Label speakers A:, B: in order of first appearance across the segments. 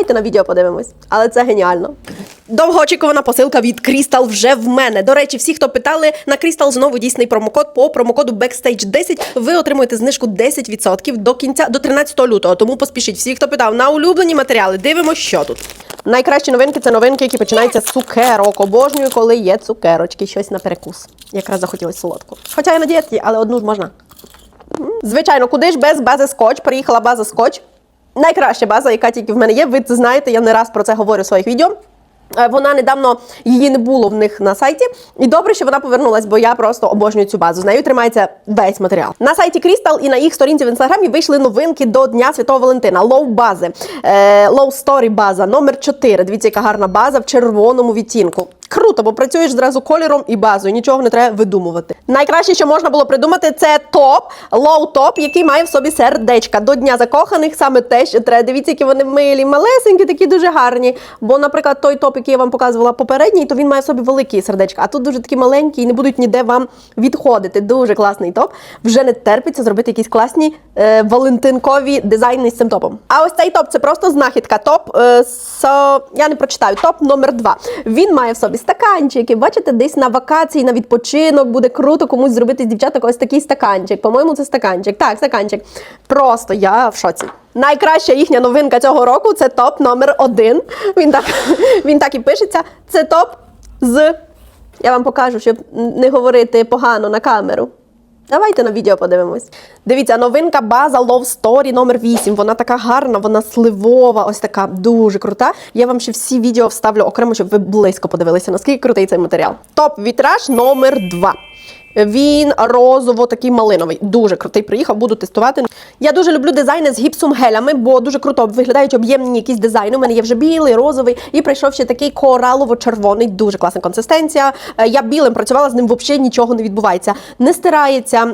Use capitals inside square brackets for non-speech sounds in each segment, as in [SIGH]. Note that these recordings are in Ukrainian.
A: Давайте на відео подивимось, але це геніально. Довгоочікувана посилка від Crystal вже в мене. До речі, всі, хто питали, на Crystal знову дійсний промокод по промокоду Backstage 10 ви отримуєте знижку 10% до кінця до 13 лютого. Тому поспішіть. Всі, хто питав на улюблені матеріали, дивимося, що тут. Найкращі новинки це новинки, які починаються з цукерок. Обожнюю, коли є цукерочки, щось на перекус. Якраз захотілося солодку. Хоча я на дієті, але одну ж можна. Звичайно, куди ж без бази скотч? Приїхала база скотч. Найкраща база, яка тільки в мене є. Ви це знаєте, я не раз про це говорю в своїх відео. Е, Вона недавно її не було в них на сайті, і добре, що вона повернулась, бо я просто обожнюю цю базу. З нею тримається весь матеріал. На сайті Crystal і на їх сторінці в інстаграмі вийшли новинки до Дня Святого Валентина. Лоу бази, е, Low Story база, номер 4. Дивіться, яка гарна база в червоному відтінку. Круто, бо працюєш зразу кольором і базою, нічого не треба видумувати. Найкраще, що можна було придумати, це топ, лоу топ, який має в собі сердечка. До дня закоханих саме те, що треба. Дивіться, які вони милі, малесенькі, такі дуже гарні. Бо, наприклад, той топ, який я вам показувала попередній, то він має в собі великі сердечка. А тут дуже такі маленькі і не будуть ніде вам відходити. Дуже класний топ. Вже не терпиться зробити якісь класні е, валентинкові дизайни з цим топом. А ось цей топ це просто знахідка. Топ е, со... я не прочитаю. Топ номер 2 Він має в собі стаканчики. Бачите, десь на вакації, на відпочинок буде круто комусь зробити з дівчаток ось такий стаканчик. По-моєму, це стаканчик. Так, стаканчик. Просто я в шоці. Найкраща їхня новинка цього року це топ номер один. Він так, [LAUGHS] він так і пишеться. Це топ з. Я вам покажу, щоб не говорити погано на камеру. Давайте на відео подивимось. Дивіться, новинка база Love Story номер 8. Вона така гарна, вона сливова, ось така дуже крута. Я вам ще всі відео вставлю окремо, щоб ви близько подивилися, наскільки крутий цей матеріал. Топ вітраж номер 2. Він розово такий малиновий. Дуже крутий. Приїхав, буду тестувати. Я дуже люблю дизайни з гіпсом гелями, бо дуже круто виглядають об'ємні якісь дизайни. У мене є вже білий, розовий, і прийшов ще такий коралово-червоний. Дуже класна консистенція. Е, Я білим працювала з ним взагалі нічого не відбувається. Не стирається,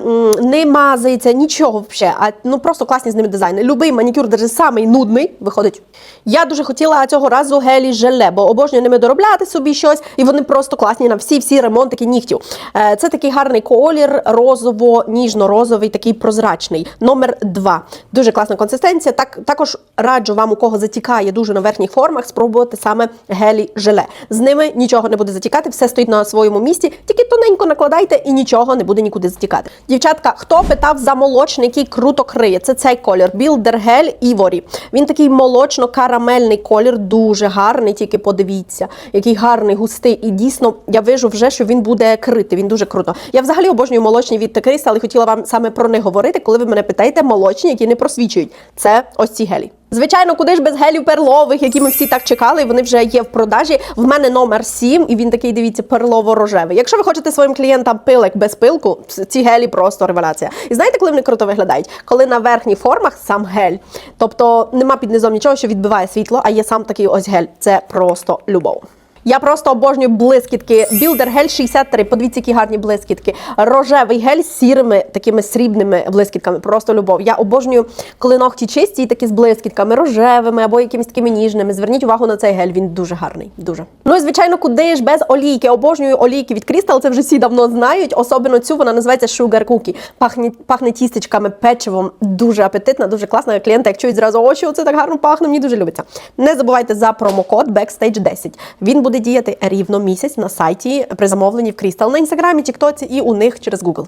A: не мазається, нічого взагалі. А ну просто класні з ними дизайни. Любий манікюр, навіть самий нудний, виходить. Я дуже хотіла цього разу гелі желе, бо обожнюю ними доробляти собі щось, і вони просто класні на всі всі ремонтики нігтів. Е, Це такий гарний колір, розово, ніжно-розовий, такий прозрачний. Номер 2. Дуже класна консистенція. Так також раджу вам, у кого затікає дуже на верхніх формах, спробувати саме гелі желе. З ними нічого не буде затікати, все стоїть на своєму місці. Тільки тоненько накладайте і нічого не буде нікуди затікати. Дівчатка, хто питав за молочний, який круто криє? Це цей колір. Builder Gel Ivory. Він такий молочно-карамельний колір, дуже гарний. Тільки подивіться, який гарний, густий. І дійсно я вижу вже, що він буде крити. Він дуже круто. Я взагалі обожнюю молочні від Crystal і хотіла вам саме про них говорити, коли ви мене питаєте молочні, які не просвічують. Це ось ці гелі. Звичайно, куди ж без гелів перлових, які ми всі так чекали, вони вже є в продажі. В мене номер 7, і він такий, дивіться, перлово-рожевий. Якщо ви хочете своїм клієнтам пилик без пилку, ці гелі просто револяція. І знаєте, коли вони круто виглядають? Коли на верхніх формах сам гель. Тобто нема під низом нічого, що відбиває світло, а є сам такий ось гель. Це просто любов. Я просто обожнюю блискітки. Builder гель 63. Подивіться, які гарні блискітки. Рожевий гель з сірими такими срібними блискітками. Просто любов. Я обожнюю, коли ногті чисті і такі з блискітками, рожевими або якимись такими ніжними. Зверніть увагу на цей гель. Він дуже гарний. Дуже. Ну і звичайно, куди ж без олійки. Обожнюю олійки від Crystal. Це вже всі давно знають. Особливо цю вона називається Sugar Cookie. Пахне, пахне тістечками, печивом. Дуже апетитна, дуже класна. Клієнти, як чують зразу очі, це так гарно пахне. Мені дуже любиться. Не забувайте за промокод Backstage 10. Він буде діяти рівно місяць на сайті при замовленні в Crystal на інстаграмі, Тіктоці і у них через Google.